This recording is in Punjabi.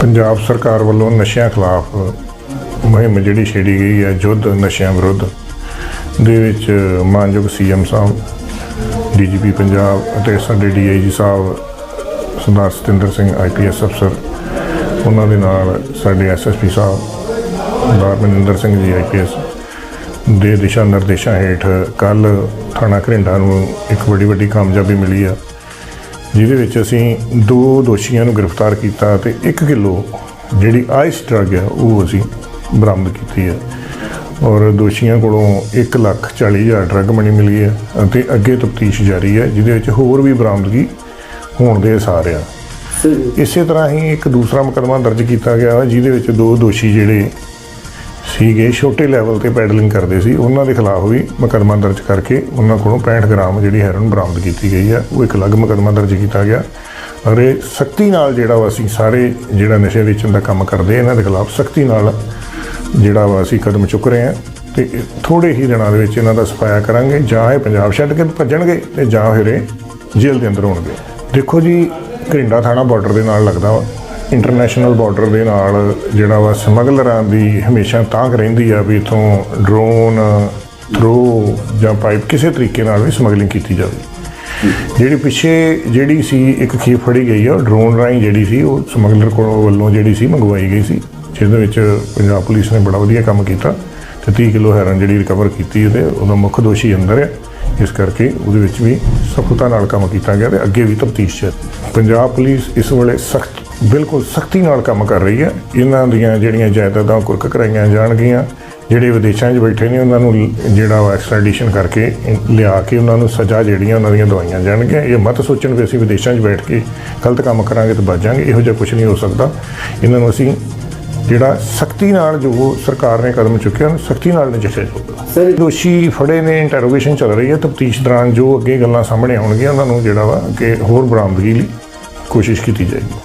ਪੰਜਾਬ ਸਰਕਾਰ ਵੱਲੋਂ ਨਸ਼ਿਆਂ ਖਿਲਾਫ ਮੁਹਿੰਮ ਜਿਹੜੀ ਛੇੜੀ ਗਈ ਹੈ, ਯੁੱਧ ਨਸ਼ਿਆਂ ਵਿਰੁੱਧ, ਦੇ ਵਿੱਚ ਮਾਨਯੋਗ ਸੀਐਮ ਸਾਹਿਬ, ਡੀਜੀਪੀ ਪੰਜਾਬ ਅਤੇ ਸਾਡੇ ਡੀਆਈਜੀ ਸਾਹਿਬ ਸਰਦਾਰ ਸਤਿੰਦਰ ਸਿੰਘ, ਆਈਪੀਐਸ ਅਫਸਰ, ਉਹਨਾਂ ਦੇ ਨਾਲ ਸਾਡੇ ਐਸਐਸਪੀ ਸਾਹਿਬ ਸਰਦਾਰ ਮਨਿੰਦਰ ਸਿੰਘ ਜੀ, ਆਈਪੀਐਸ ਦੇ ਦਿਸ਼ਾ ਨਿਰਦੇਸ਼ਾਂ ਹੇਠ ਕੱਲ ਥਾਣਾ ਘਰਿੰਡਾ ਨੂੰ ਇੱਕ ਵੱਡੀ ਵੱਡੀ ਕਾਮਯਾਬੀ ਮਿਲੀ ਆ। ਜਿਹਦੇ ਵਿੱਚ ਅਸੀਂ ਦੋ ਦੋਸ਼ੀਆਂ ਨੂੰ ਗ੍ਰਿਫਤਾਰ ਕੀਤਾ ਤੇ 1 ਕਿਲੋ ਜਿਹੜੀ ਆਈਸ ਡਰੱਗ ਆ ਉਹ ਅਸੀਂ ਬਰਾਮਦ ਕੀਤੀ ਹੈ। ਔਰ ਦੋਸ਼ੀਆਂ ਕੋਲੋਂ 1 ਲੱਖ 40 ਹਜ਼ਾਰ ਡਰੱਗ ਮਣੀ ਮਿਲੀ ਹੈ ਅਤੇ ਅੱਗੇ ਤਫਤੀਸ਼ ਜਾਰੀ ਹੈ ਜਿਹਦੇ ਵਿੱਚ ਹੋਰ ਵੀ ਬਰਾਮਦਗੀ ਹੋਣ ਦੇ ਆਸਾਰ ਆ। ਇਸੇ ਤਰ੍ਹਾਂ ਹੀ ਇੱਕ ਦੂਸਰਾ ਮੁਕੱਦਮਾ ਦਰਜ ਕੀਤਾ ਗਿਆ ਜਿਹਦੇ ਵਿੱਚ ਦੋ ਦੋਸ਼ੀ ਜਿਹੜੇ ਸੀਗੇ ਛੋਟੇ ਲੈਵਲ ਤੇ ਪੈਡਲਿੰਗ ਕਰਦੇ ਸੀ। ਉਹਨਾਂ ਦੇ ਖਿਲਾਫ ਵੀ ਮੁਕੱਦਮਾ ਦਰਜ ਕਰਕੇ ਉਹਨਾਂ ਕੋਲੋਂ 65 ਗ੍ਰਾਮ ਜਿਹੜੀ ਹੈਰੋਇਨ ਬਰਾਮਦ ਕੀਤੀ ਗਈ ਹੈ। ਉਹ ਇੱਕ ਅਲੱਗ ਮੁਕੱਦਮਾ ਦਰਜ ਕੀਤਾ ਗਿਆ। ਔਰ ਇਹ ਸਖਤੀ ਨਾਲ ਜਿਹੜਾ ਵਾ ਅਸੀਂ ਸਾਰੇ ਜਿਹੜਾ ਨਸ਼ੇ ਵੇਚਣ ਦਾ ਕੰਮ ਕਰਦੇ ਇਹਨਾਂ ਦੇ ਖਿਲਾਫ ਸਖਤੀ ਨਾਲ ਜਿਹੜਾ ਵਾ ਅਸੀਂ ਕਦਮ ਚੁੱਕ ਰਹੇ ਹਾਂ ਤੇ ਥੋੜੇ ਹੀ ਦਿਨਾਂ ਦੇ ਵਿੱਚ ਇਹਨਾਂ ਦਾ ਸਫਾਇਆ ਕਰਾਂਗੇ। ਜਾਂ ਇਹ ਪੰਜਾਬ ਛੱਡ ਕੇ ਭੱਜਣਗੇ ਤੇ ਜਾਂ ਫਿਰ ਇਹ ਜੇਲ੍ਹ ਦੇ ਅੰਦਰ ਹੋਣਗੇ। ਦੇਖੋ ਜੀ, ਘਰਿੰਡਾ ਥਾਣਾ ਬਾਰਡਰ ਦੇ ਨਾਲ ਲੱਗਦਾ ਵਾ। ਇੰਟਰਨੈਸ਼ਨਲ ਬਾਰਡਰ ਦੇ ਨਾਲ ਜਿਹੜਾ ਵਾ ਸਮਗਲਰਾਂ ਦੀ ਹਮੇਸ਼ਾ ਤਾਂਘ ਰਹਿੰਦੀ ਆ ਵੀ ਇਥੋਂ ਡਰੋਨ ਥਰੋ ਜਾਂ ਪਾਈਪ ਕਿਸੇ ਤਰੀਕੇ ਨਾਲ ਵੀ ਸਮਗਲਿੰਗ ਕੀਤੀ ਜਾਵੇ। ਜਿਹੜੀ ਪਿੱਛੇ ਜਿਹੜੀ ਸੀ ਇੱਕ ਖੀਪ ਫੜੀ ਗਈ ਆ ਡਰੋਨ ਰਾਹੀਂ ਜਿਹੜੀ ਸੀ, ਉਹ ਸਮਗਲਰ ਕੋਲੋਂ ਵੱਲੋਂ ਜਿਹੜੀ ਸੀ ਮੰਗਵਾਈ ਗਈ ਸੀ, ਜਿਹਦੇ ਵਿੱਚ ਪੰਜਾਬ ਪੁਲਿਸ ਨੇ ਬੜਾ ਵਧੀਆ ਕੰਮ ਕੀਤਾ ਤੇ 30 ਕਿਲੋ ਹੈਰਨ ਜਿਹੜੀ ਰਿਕਵਰ ਕੀਤੀ ਤੇ ਉਹਦਾ ਮੁੱਖ ਦੋਸ਼ੀ ਅੰਦਰ ਆ। ਇਸ ਕਰਕੇ ਉਹਦੇ ਵਿੱਚ ਵੀ ਸਫਲਤਾ ਨਾਲ ਕੰਮ ਕੀਤਾ ਗਿਆ ਤੇ ਅੱਗੇ ਵੀ ਤਫਤੀਸ਼ ਹੈ ਪੰਜਾਬ ਪੁਲਿਸ ਇਸ ਵੇਲੇ ਸਖਤ ਬਿਲਕੁਲ ਸਖਤੀ ਨਾਲ ਕੰਮ ਕਰ ਰਹੀ ਹੈ। ਇਹਨਾਂ ਦੀਆਂ ਜਿਹੜੀਆਂ ਜਾਇਦਾਦਾਂ ਕੁਰਕ ਕਰਾਈਆਂ ਜਾਣਗੀਆਂ। ਜਿਹੜੇ ਵਿਦੇਸ਼ਾਂ 'ਚ ਬੈਠੇ ਨੇ ਉਹਨਾਂ ਨੂੰ ਜਿਹੜਾ ਐਕਸਟ੍ਰੈਡੀਸ਼ਨ ਕਰਕੇ ਲਿਆ ਕੇ ਉਹਨਾਂ ਨੂੰ ਸਜ਼ਾ ਜਿਹੜੀਆਂ ਉਹਨਾਂ ਦੀਆਂ ਦਵਾਈਆਂ ਜਾਣਗੀਆਂ। ਇਹ ਮਤ ਸੋਚਣ ਵੀ ਅਸੀਂ ਵਿਦੇਸ਼ਾਂ 'ਚ ਬੈਠ ਕੇ ਗਲਤ ਕੰਮ ਕਰਾਂਗੇ ਤਾਂ ਬਚ ਜਾਾਂਗੇ ਇਹੋ ਜਿਹਾ ਕੁਝ ਨਹੀਂ ਹੋ ਸਕਦਾ। ਇਹਨਾਂ ਨੂੰ ਅਸੀਂ ਜਿਹੜਾ ਸਖਤੀ ਨਾਲ ਜੋ ਸਰਕਾਰ ਨੇ ਕਦਮ ਚੁੱਕਿਆ ਉਹਨੂੰ ਸਖਤੀ ਨਾਲ ਨਜਿੱਠਿਆ ਜਾਊਗਾ। ਸਰ ਦੋਸ਼ੀ ਫੜੇ ਨੇ ਇੰਟਰੋਗੇਸ਼ਨ ਚੱਲ ਰਹੀ ਹੈ। ਤਫਤੀਸ਼ ਦੌਰਾਨ ਜੋ ਅੱਗੇ ਗੱਲਾਂ ਸਾਹਮਣੇ ਆਉਣਗੀਆਂ ਉਹਨਾਂ ਨੂੰ ਜਿਹੜਾ ਵਾ ਕਿ ਹੋਰ ਬਰਾਮਦਗੀ ਲਈ ਕੋਸ਼ਿਸ਼ ਕੀਤੀ ਜਾਏਗੀ।